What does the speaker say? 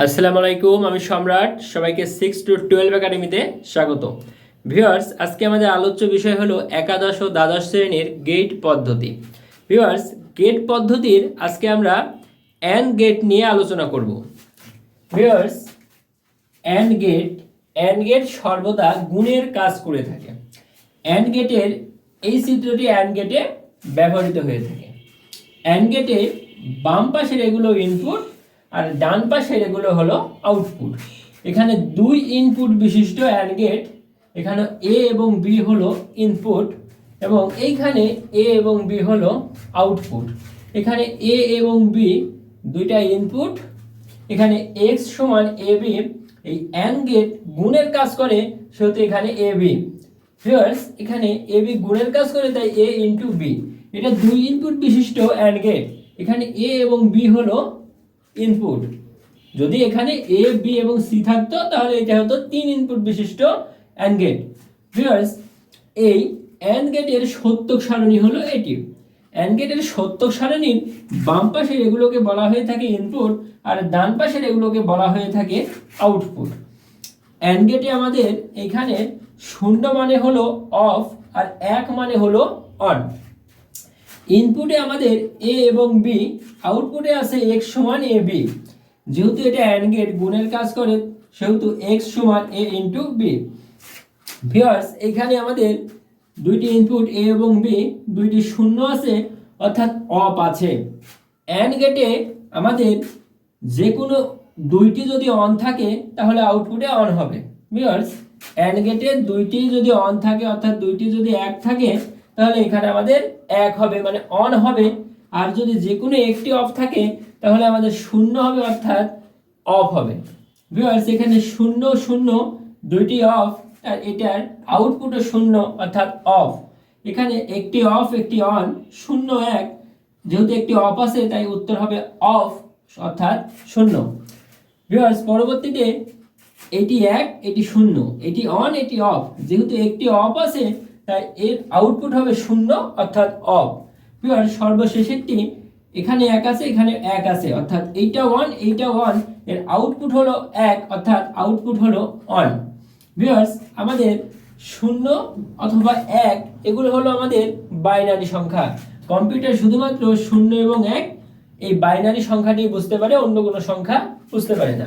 আসসালামু আলাইকুম, আমি সম্রাট। সবাইকে সিক্স টু টুয়েলভ একাডেমিতে স্বাগত। ভিউয়ার্স আজকে আমাদের আলোচ্য বিষয় হলো একাদশ ও দ্বাদশ শ্রেণির গেট পদ্ধতি। ভিউয়ার্স গেট পদ্ধতির আজকে আমরা অ্যান্ড গেট নিয়ে আলোচনা করব। Viewers and gate and gate সর্বদা গুণের কাজ করে থাকে। অ্যান্ড গেটের এই চিত্রটি অ্যান্ড গেটে ব্যবহৃত হয়ে থাকে। অ্যান্ড গেটে বাম পাশের এগুলো ইনপুট আর ডান পাশের এগুলো হলো আউটপুট এখানে দুই ইনপুট বিশিষ্ট অ্যান্ড গেট এখানে এ এবং বি হলো ইনপুট এবং এইখানে এ এবং বি হলো আউটপুট এখানে এ এবং বি দুইটা ইনপুট এখানে এক্স সমান এ বি এই অ্যান্ড গেট গুণের কাজ করে সেহেতু এখানে এ বি এখানে এ বি গুণের কাজ করে, তাই এ ইন্টু বি এটা দুই ইনপুট বিশিষ্ট অ্যান্ড গেট এখানে এ এবং বি হলো ইনপুট যদি এখানে এ বি এবং সি থাকতো, তাহলে এটা হতো তিন ইনপুট বিশিষ্ট অ্যান্ড গেট ভিউয়ার্স এই অ্যান্ড গেটের সত্যক সারণী হলো এটি। অ্যান্ড গেটের সত্যক সারণীর বাম পাশের এগুলোকে বলা হয়ে থাকে ইনপুট আর ডান পাশের এগুলোকে বলা হয়ে থাকে আউটপুট অ্যান্ড গেটে আমাদের এখানে শূন্য মানে হলো অফ আর এক মানে হলো অন ইনপুটে আমাদের এ এবং বি আউটপুটে আছে এক্স সমান এ বি যেহেতু এটা অ্যান্ড গেট গুণের কাজ করে, সেহেতু এক্স সমান এ ইন্টু বি ভিওয়ার্স এখানে আমাদের দুইটি ইনপুট এ এবং বি দুইটি শূন্য আছে, অর্থাৎ অফ আছে। অ্যান্ড গেটে আমাদের যে কোনো দুইটি যদি অন থাকে, তাহলে আউটপুটে অন হবে। ভিওয়ার্স অ্যান্ড গেটে দুইটি যদি অন থাকে, অর্থাৎ দুইটি যদি এক থাকে তাহলে এখানে আমাদের এক হবে মানে অন হবে। আর যদি যে কোনো একটি অফ থাকে, তাহলে আমাদের শূন্য হবে, অর্থাৎ অফ হবে। ভিউয়ার্স এখানে শূন্য শূন্য, দুইটি অফ আর এটার আউটপুটও শূন্য, অর্থাৎ অফ এখানে একটি অফ একটি অন শূন্য এক। যেহেতু একটি অফ আছে, তাই উত্তর হবে অফ অর্থাৎ শূন্য। ভিউয়ার্স পরবর্তীতে এটি এক, এটি শূন্য, এটি অন এটি অফ যেহেতু একটি অফ আছে তাই এর আউটপুট হবে শূন্য অর্থাৎ অফ ভিউয়ার সর্বশেষেরটি এখানে এক আছে, এখানে এক আছে। অর্থাৎ এইটা ওয়ান এইটা ওয়ানের আউটপুট হলো এক, অর্থাৎ আউটপুট হলো অন ভিউয়ার্স আমাদের শূন্য অথবা এক, এগুলো হলো আমাদের বাইনারি সংখ্যা। কম্পিউটার শুধুমাত্র শূন্য এবং এক, এই বাইনারি সংখ্যাটি বুঝতে পারে, অন্য কোনো সংখ্যা বুঝতে পারে না।